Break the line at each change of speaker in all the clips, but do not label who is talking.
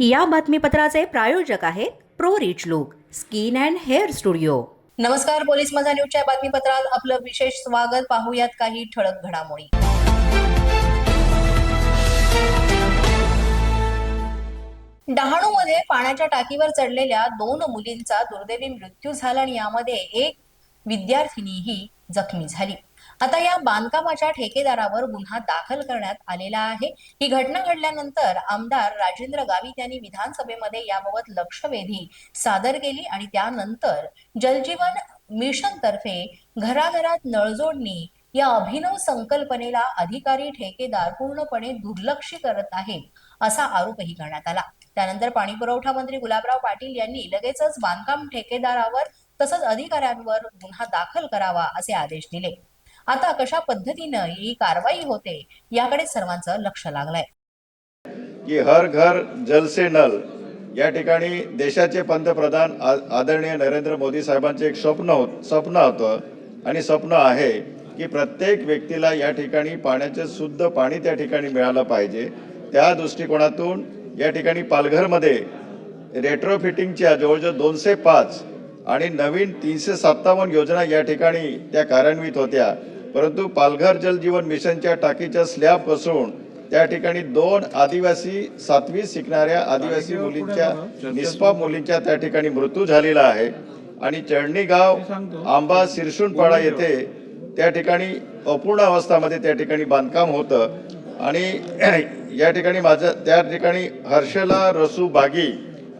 या बातमीपत्राचे प्रायोजक आहेत pro rich look skin and hair studio.
नमस्कार पोलीस माझा न्यूजच्या बातमीपत्रात आपलं विशेष स्वागत. पाहूयात काही ठळक घडामोडी. डहाणूमध्ये पाण्याच्या टाकीवर चढलेल्या दोन मुलींचा दुर्दैवी मृत्यू झाला आणि यामध्ये एक विद्यार्थिनीही जखमी झाली. आता या बांधकामाच्या ठेकेदारावर गुन्हा दाखल करण्यात आलेला आहे. ही घटना घडल्यानंतर आमदार राजेंद्र गावित यांनी विधानसभेमध्ये याबाबत लक्षवेधी सादर केली आणि त्यानंतर जलजीवन मिशन तर्फे घराघरात नळजोडणी या अभिनव संकल्पनेला अधिकारी ठेकेदार पूर्णपणे दुर्लक्ष करत आहेत असा आरोपही करण्यात आला. त्यानंतर पाणी पुरवठा मंत्री गुलाबराव पाटील यांनी लगेचच बांधकाम ठेकेदारावर तसंच अधिकाऱ्यांवर गुन्हा दाखल करावा असे आदेश दिले. आता कशा पद्धतीनं ही कारवाई होते याकडे सर्वांचं लक्ष लागलंय.
की हर घर जल से नल. या ठिकाणी देशाचे पंतप्रधान आदरणीय नरेंद्र मोदी साहेबांचे एक स्वप्न होत स्वप्न होतं आणि स्वप्न आहे की प्रत्येक व्यक्तीला या ठिकाणी पाण्याचे शुद्ध पाणी त्या ठिकाणी मिळालं पाहिजे. त्या दृष्टिकोनातून या ठिकाणी पालघरमध्ये रेट्रोफिटिंगच्या जवळजवळ दोनशे पाच आणि नवीन तीनशे सत्तावन्न योजना या ठिकाणी त्या कार्यान्वित होत्या. परंतु पालघर जल जीवन मिशनच्या टाकीच्या स्लॅब बसवून त्या ठिकाणी दोन आदिवासी सातवी शिकणाऱ्या आदिवासी मुलींच्या निष्पाप मुलींच्या त्या ठिकाणी मृत्यू झालेला आहे. आणि चळणी गाव आंबा सिरसूनपाडा येथे त्या ठिकाणी अपूर्ण अवस्थामध्ये त्या ठिकाणी बांधकाम होतं. आणि या ठिकाणी माझं त्या ठिकाणी हर्षला रसू बागी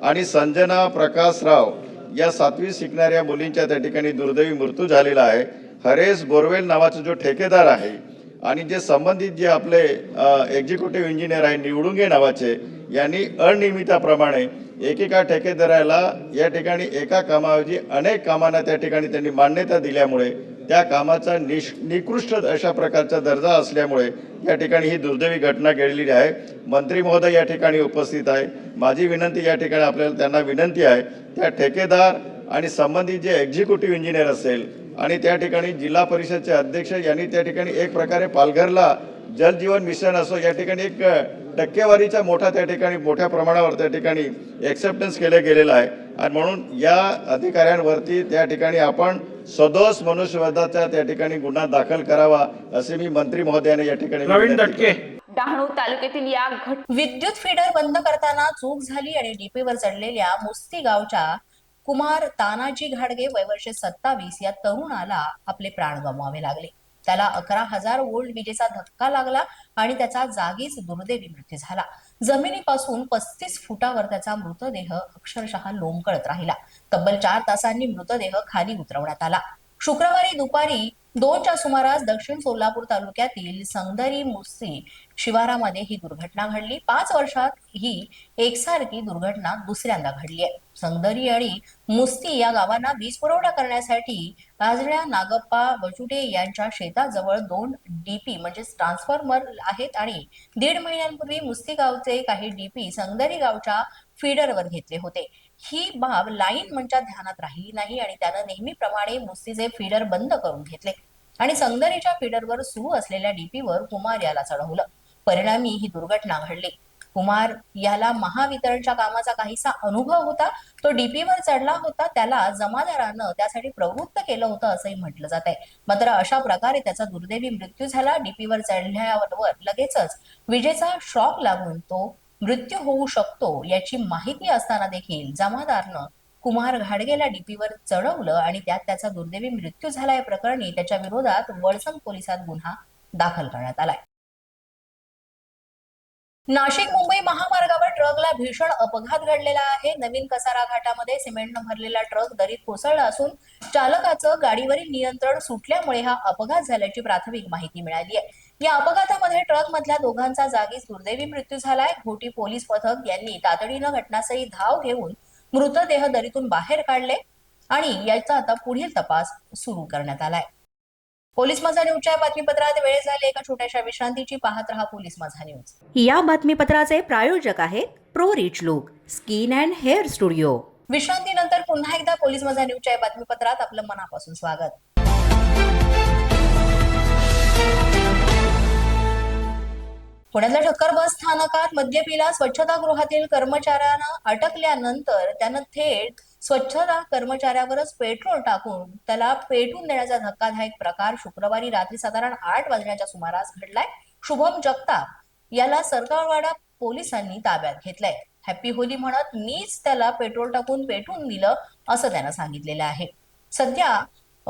आणि संजना प्रकाश राव या सातवी शिकणाऱ्या मुलींच्या त्या ठिकाणी दुर्दैवी मृत्यू झालेला आहे. हरेश बोरवेल नावाचा जो ठेकेदार आहे आणि जे संबंधित जे आपले एक्झिक्युटिव्ह इंजिनियर आहे निवडुंगे नावाचे यांनी अनियमिताप्रमाणे एकेका ठेकेदाराला या ठिकाणी एका कामाऐवजी अनेक कामांना त्या ठिकाणी त्यांनी मान्यता दिल्यामुळे त्या कामाचा निश निकृष्ट अशा प्रकारचा दर्जा असल्यामुळे या ठिकाणी ही दुर्दैवी घटना घडलेली आहे. मंत्री महोदय या ठिकाणी उपस्थित आहे. माझी विनंती या ठिकाणी आपल्याला त्यांना विनंती आहे. त्या ठेकेदार आणि संबंधित जे एक्झिक्युटिव्ह इंजिनियर असेल आणि त्या ठिकाणी जिल्हा परिषदचे अध्यक्ष यांनी त्या ठिकाणी एक प्रकारे पालघरला जल जीवन मिशन असो या ठिकाणी एक टक्केवारीचा मोठा त्या ठिकाणी मोठ्या प्रमाणावर त्या ठिकाणी एक्सेप्टन्स केलं गेलेलं आहे. आणि म्हणून या अधिकाऱ्यांवरती त्या ठिकाणी आपण सदोष मनुष्यवधाचा त्या ठिकाणी गुन्हा दाखल करावा असे मी मंत्री महोदयाने या ठिकाणी
डहाणू तालुक्यातील या घट
विद्युत फीडर बंद करताना चूक झाली आणि डीपीवर चढलेल्या मुस्ती गावच्या कुमार तानाजी घाडगे वयवर्ष सत्तावीस या तरुणाला आपले प्राण गमवावे लागले. त्याला अकरा हजार वोल्ट विजेचा धक्का लागला आणि त्याचा जागीच दुर्दैवी मृत्यू झाला. जमिनीपासून पस्तीस फुटावर त्याचा मृतदेह अक्षरशः लोंबकळत राहिला. तब्बल चार तासांनी मृतदेह खाली उतरवण्यात आला. शुक्रवारी दुपारी दोनच्या सुमारास दक्षिण सोलापूर तालुक्यातील संगदरी मुस्सी शिवारामध्ये ही दुर्घटना घडली. पाच वर्षात ही एकसारखी दुर्घटना दुसऱ्यांदा घडली आहे. संगदरी आणि मुस्ती या गावांना वीज पुरवठा करण्यासाठी राजड्या नागप्पा बचुटे यांच्या शेताजवळ दोन डीपी म्हणजे ट्रान्सफॉर्मर आहेत आणि दीड महिन्यांपूर्वी मुस्ती गावचे काही डीपी संगदरी गावच्या फीडरवर घेतले होते. ही बाब लाईन मंचात ध्यानात राहिली नाही आणि त्यानं नेहमीप्रमाणे मुस्तीचे फीडर बंद करून घेतले. आणि संगनेच्या फीडरवर सुरू असलेल्या डीपीवर कुमार याला चढवलं. परिणामी ही दुर्घटना घडली. कुमार याला महावितरणच्या कामाचा काहीसा अनुभव होता. तो डीपीवर चढला होता. त्याला जमादारानं त्यासाठी प्रवृत्त केलं होतं असंही म्हटलं जात आहे मात्र अशा प्रकारे त्याचा दुर्दैवी मृत्यू झाला. डीपीवर चढल्यावर लगेचच विजेचा शॉक लागून तो मृत्यू होऊ शकतो याची माहिती असताना देखील जमादारनं कुमार घाडगेला डीपीवर चढवलं आणि त्यात त्याचा दुर्दैवी मृत्यू झाला या प्रकरणी त्याच्या विरोधात वळसंग पोलिसात गुन्हा दाखल करण्यात आलाय. नाशिक मुंबई महामार्गावर ट्रकला भीषण अपघात घडलेला आहे. नवीन कसारा घाटामध्ये सिमेंटनं भरलेला ट्रक दरीत कोसळला असून चालकाचं गाडीवरील नियंत्रण सुटल्यामुळे हा अपघात झाल्याची प्राथमिक माहिती मिळाली आहे. या अपघातामध्ये ट्रक मधल्या दोघांचा जागीच दुर्दैवी मृत्यू झालाय. घोटी पोलीस पथक यांनी तातडीनं घटनास्थळी धाव घेऊन मृतदेह दरीतून बाहेर काढले आणि याचा आता पुढील तपास सुरू करण्यात आलाय. पोलीस माझा न्यूजच्या बातमीपत्रात वेळ झाली एका छोट्याशा विश्रांतीची पाहत रहा पोलीस माझा न्यूज.
या बातमीपत्राचे प्रायोजक आहेत pro rich look skin and hair studio.
विश्रांतीनंतर पुन्हा एकदा पोलीस माझा न्यूजच्या बातमीपत्रात आपलं मनापासून स्वागत. पुण्यातल्या ठक्कर बस स्थानकात मद्यपीला स्वच्छतागृहातील कर्मचाऱ्यांना अटकल्यानंतर त्यानं थेट स्वच्छता कर्मचाऱ्यावरच पेट्रोल टाकून त्याला पेटून देण्याचा धक्कादायक प्रकार शुक्रवारी रात्री साधारण आठ वाजण्याच्या सुमारास घडलाय. शुभम जगताप याला सरकारवाडा पोलिसांनी ताब्यात घेतलंय. हॅपी होली म्हणत मीच त्याला पेट्रोल टाकून पेटून दिलं असं त्यानं सांगितलेलं आहे. सध्या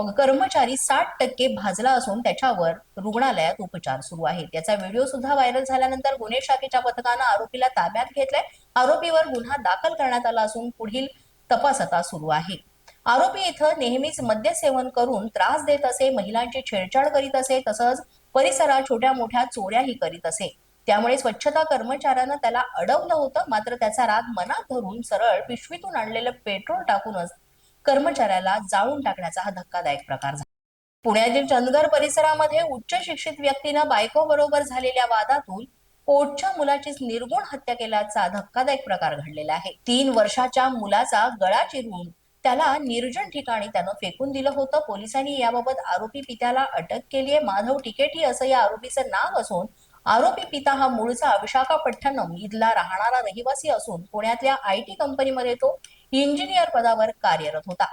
कर्मचारी साठ टक्के भाजला असून त्याच्यावर रुग्णालयात उपचार सुरू आहेत. त्याचा व्हिडिओ सुद्धा व्हायरल झाल्यानंतर गुन्हे शाखेच्या पथकानं आरोपीला ताब्यात घेतलाय. आरोपीवर गुन्हा दाखल करण्यात आला असून पुढील तपास आता सुरू आहे. आरोपी इथं नेहमीच मद्य सेवन करून त्रास देत असे महिलांची छेडछाड करीत असे तसंच परिसरात छोट्या मोठ्या चोऱ्याही करीत असे. त्यामुळे स्वच्छता कर्मचाऱ्यानं त्याला अडवलं होतं मात्र त्याचा राग मनात धरून सरळ पिशवीतून आणलेलं पेट्रोल टाकूनच कर्मचाऱ्याला जाळून टाकण्याचा हा धक्कादायक प्रकार झाला. पुण्यातील चंदगड परिसरामध्ये उच्च शिक्षित व्यक्तीनं बायको बरोबर झालेल्या वादातून पोटच्या मुलाची निर्गुण हत्या केल्याचा धक्कादायक प्रकार घडलेला आहे. तीन वर्षाच्या मुलाचा गळा चिरून त्याला निर्जन ठिकाणी त्यानं फेकून दिलं होतं. पोलिसांनी याबाबत आरोपी पित्याला अटक केली आहे माधव टिकेटी असं या आरोपीचं नाव असून आरोपी पिता हा मूळचा विशाखापट्टणम इथला राहणारा रहिवासी असून पुण्यातल्या आय टी कंपनीमध्ये तो इंजिनियर पदावर कार्यरत होता.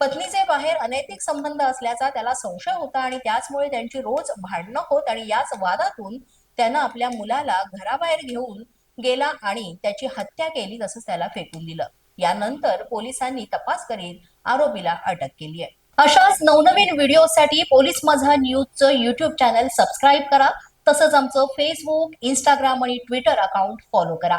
पत्नीचे बाहेर अनैतिक संबंध असल्याचा त्याला संशय होता आणि त्याचमुळे त्यांची रोज भांडणं होत आणि याच वादातून त्यानं आपल्या मुलाला घराबाहेर घेऊन गेला आणि त्याची हत्या केली तसंच त्याला फेकून दिलं. यानंतर पोलिसांनी तपास करीत आरोपीला अटक केली आहे. अशाच नवनवीन व्हिडिओसाठी पोलीस माझा न्यूजचं युट्यूब चॅनल सबस्क्राईब करा. तसंच आमचं फेसबुक इंस्टाग्राम आणि ट्विटर अकाउंट फॉलो करा.